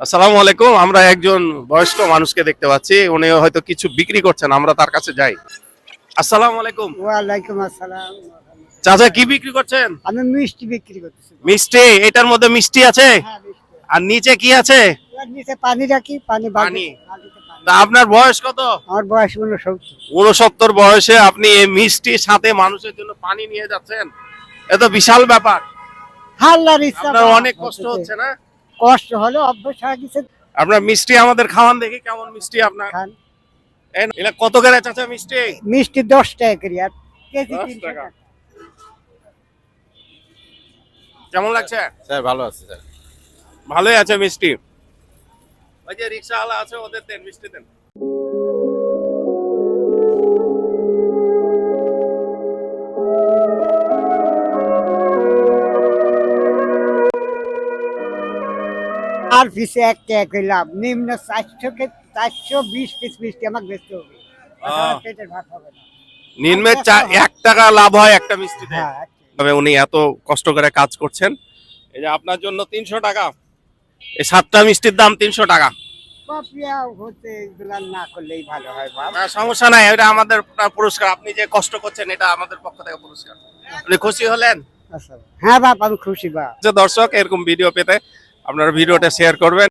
আসসালামু আলাইকুম আমরা একজন বয়স্ক মানুষকে দেখতে পাচ্ছি উনি হয়তো কিছু বিক্রি করছেন আমরা তার কাছে যাই। আসসালামু আলাইকুম। ওয়ালাইকুম আসসালাম। চাচা কি বিক্রি করছেন? আমি মিষ্টি বিক্রি করতেছি। মিষ্টি এটার মধ্যে মিষ্টি আছে? হ্যাঁ, আর নিচে কি আছে? নিচে পানি রাখি পানি পানি। তা আপনার বয়স কত? আমার বয়স উনসত্তর বয়সে আপনি এই মিষ্টির সাথে মানুষের জন্য পানি নিয়ে যাচ্ছেন? এত বিশাল ব্যাপার। হাল্লার ইচ্ছা আপনার অনেক কষ্ট হচ্ছে না? কষ্ট হলো অভ্যাস হয়ে গেছে আপনার মিষ্টি আমাদের খাওয়ান দেখি কেমন মিষ্টি আপনার? খান। এটা কত করে চাচা মিষ্টি? মিষ্টি দশ টাকা করি আর কেজি তিনশো টাকা। টাকা। কেমন লাগছে? স্যার ভালো আছে স্যার। ভালোই আছে মিষ্টি। ওই যে রিক্সাওয়ালা আছে ওদের দেন মিষ্টি দেন। আর পিছে এক টাকা করলাম নিম্ন চারশো চারশো বিশ পিস মিষ্টি আমাকে বেচতে হবে। পেটের ভাত হবে না। নিম্নে এক টাকা লাভ হয় একটা মিষ্টিতে হ্যাঁ এক। তবে উনি এত কষ্ট করে কাজ করছেন। এই যে আপনার জন্য তিনশো টাকা। এই সাতটা মিষ্টির দাম তিনশো টাকা। পাপিয়া হতে না করলেই ভালো হয় সমস্যা নাই এটা আমাদের পুরস্কার। আপনি যে কষ্ট করছেন এটা আমাদের পক্ষ থেকে পুরস্কার। আপনি খুশি হলেন? আচ্ছা। হ্যাঁ বাপ আমি খুশি বাপ। দর্শক এরকম ভিডিও পেতে আপনারা ভিডিওটা শেয়ার করবেন।